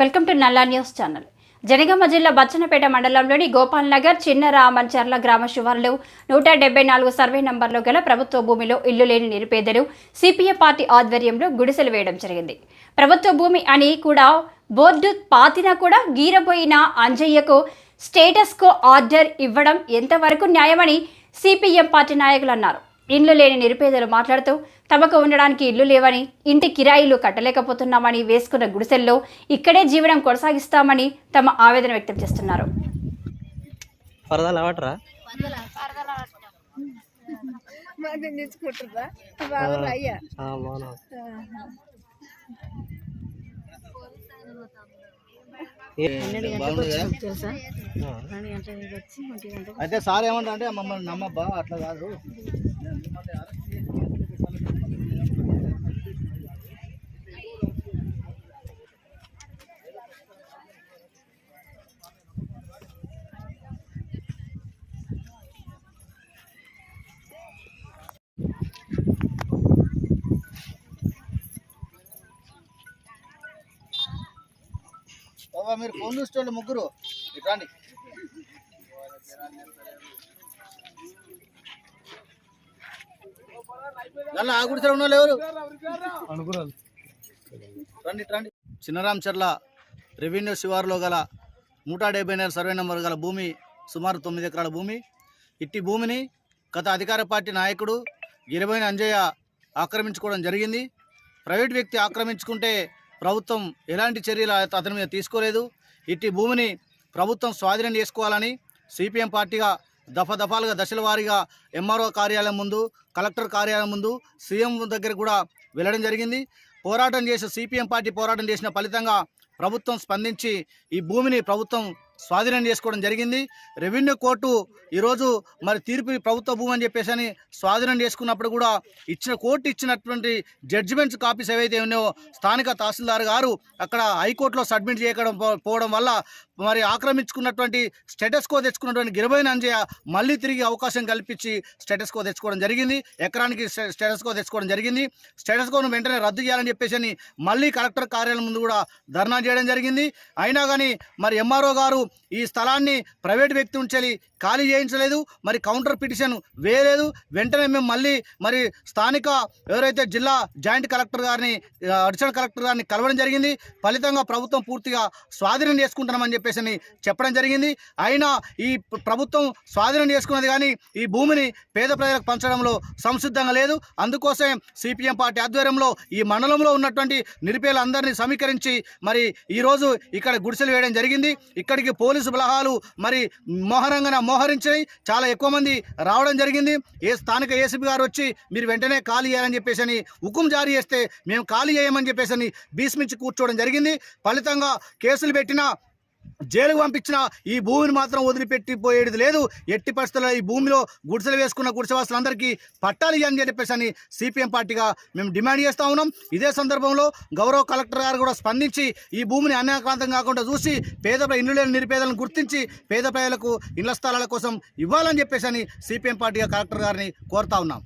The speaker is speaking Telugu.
Welcome to Nalla news channel. Jangaon జిల్లా బచ్చనపేట మండలంలోని గోపాల్ నగర్ చిన్న రామంచర్ల గ్రామ శివార్లు నూట డెబ్బై నాలుగు సర్వే నంబర్లో గల ప్రభుత్వ భూమిలో ఇల్లు లేని నిరుపేదలు సిపిఎం పార్టీ ఆధ్వర్యంలో గుడిసెలు వేయడం జరిగింది. ప్రభుత్వ భూమి అని కూడా బోర్డు పాతినా కూడా గీరబోయిన అంజయ్యకు స్టేటస్ కో ఆర్డర్ ఇవ్వడం ఎంతవరకు న్యాయమని సిపిఎం పార్టీ నాయకులు అన్నారు. ఇండ్లు లేని నిరుపేదలు మాట్లాడుతూ తమకు ఉండడానికి ఇల్లు లేవని ఇంటి కిరాయిలు కట్టలేకపోతున్నామని వేసుకున్న గుడిసెల్లో ఇక్కడే జీవనం కొనసాగిస్తామని తమ ఆవేదన వ్యక్తం చేస్తున్నారు. తెలుసా? అయితే సార్ ఏమంటా అంటే మమ్మల్ని నమ్మబ్బా అట్లా కాదు. మీరు ఫోన్ చూసేవాళ్ళు ముగ్గురు. ఇటు రండి నల్ల ఆ గుడిసెలు ఉన్న వాళ్ళు ఎవరు రండి ఇటు రండి చిన్నరాంచర్ల రెవెన్యూ శివారులో గల నూట డెబ్బై నెల సర్వే నెంబర్ గల భూమి సుమారు తొమ్మిది ఎకరాల భూమి. ఇట్టి భూమిని గత అధికార పార్టీ నాయకుడు గిరిబోయిన అంజయ్య ఆక్రమించుకోవడం జరిగింది. ప్రైవేట్ వ్యక్తి ఆక్రమించుకుంటే ప్రభుత్వం ఎలాంటి చర్యలు అతని మీద తీసుకోలేదు. ఇట్టి భూమిని ప్రభుత్వం స్వాధీనం చేసుకోవాలని సిపిఎం పార్టీగా దఫ దఫాలుగా దశల వారీగా ఎంఆర్ఓ కార్యాలయం ముందు కలెక్టర్ కార్యాలయం ముందు సీఎం దగ్గర కూడా వెళ్ళడం జరిగింది. పోరాటం చేసి సిపిఎం పార్టీ పోరాటం చేసిన ఫలితంగా ప్రభుత్వం స్పందించి ఈ భూమిని ప్రభుత్వం స్వాధీనం చేసుకోవడం జరిగింది. రెవెన్యూ కోర్టు ఈరోజు మరి తీర్పు ప్రభుత్వ భూమి అని చెప్పేసి అని స్వాధీనం చేసుకున్నప్పుడు కూడా ఇచ్చిన కోర్టు ఇచ్చినటువంటి జడ్జిమెంట్స్ కాపీస్ ఏవైతే ఉన్నాయో స్థానిక తహసీల్దార్ గారు అక్కడ హైకోర్టులో సబ్మిట్ చేయడం పోవడం వల్ల మరి ఆక్రమించుకున్నటువంటి స్టేటస్ కో తెచ్చుకున్నటువంటి గిరబైన అంజయ్య మళ్ళీ తిరిగి అవకాశం కల్పించి స్టేటస్ కో తెచ్చుకోవడం జరిగింది. ఎకరానికి స్టేటస్ కో తెచ్చుకోవడం జరిగింది. స్టేటస్ కోను వెంటనే రద్దు చేయాలని చెప్పేసి అని మళ్ళీ కలెక్టర్ కార్యాలయం ముందు కూడా ధర్నా చేయడం జరిగింది. అయినా కానీ మరి ఎంఆర్ఓ గారు ఈ స్థలాన్ని ప్రైవేట్ వ్యక్తి ఉంచాలి ఖాళీ చేయించలేదు మరి కౌంటర్ పిటిషన్ వేయలేదు. వెంటనే మేము మళ్ళీ మరి స్థానిక ఎవరైతే జిల్లా జాయింట్ కలెక్టర్ గారిని అడిషనల్ కలెక్టర్ గారిని కలవడం జరిగింది. ఫలితంగా ప్రభుత్వం పూర్తిగా స్వాధీనం చేసుకుంటున్నామని చెప్పేసి అని చెప్పడం జరిగింది. అయినా ఈ ప్రభుత్వం స్వాధీనం చేసుకున్నది కానీ ఈ భూమిని పేద ప్రజలకు పంచడంలో సంసిద్ధంగా లేదు. అందుకోసం సిపిఎం పార్టీ ఆధ్వర్యంలో ఈ మండలంలో ఉన్నటువంటి నిరుపేదలందరినీ సమీకరించి మరి ఈరోజు ఇక్కడ గుడిసెలు వేయడం జరిగింది. ఇక్కడికి పోలీసు బలహాలు మరి మోహరంగన మోహరించినాయి చాలా ఎక్కువ మంది రావడం జరిగింది. ఏ స్థానిక ఏసీపీ గారు వచ్చి మీరు వెంటనే ఖాళీ చేయాలని చెప్పేసి అని హుకుం జారీ చేస్తే మేము ఖాళీ చేయమని చెప్పేసి అని భీష్మించి కూర్చోవడం జరిగింది. ఫలితంగా కేసులు పెట్టినా జైలుకు పంపించిన ఈ భూమిని మాత్రం వదిలిపెట్టి పోయేది లేదు. ఎట్టి పరిస్థితుల్లో ఈ భూమిలో గుడిసెలు వేసుకున్న గుడిసెవాసులందరికీ పట్టాలి అని చెప్పేసి అని సిపిఎం పార్టీగా మేము డిమాండ్ చేస్తూ ఉన్నాం. ఇదే సందర్భంలో గౌరవ కలెక్టర్ గారు కూడా స్పందించి ఈ భూమిని అన్యాక్రాంతం కాకుండా చూసి పేద ఇల్లు లేని నిరుపేదలను గుర్తించి పేద ప్రజలకు ఇళ్ళ స్థలాల కోసం ఇవ్వాలని చెప్పేసి అని సిపిఎం పార్టీగా కలెక్టర్ గారిని కోరుతా ఉన్నాం.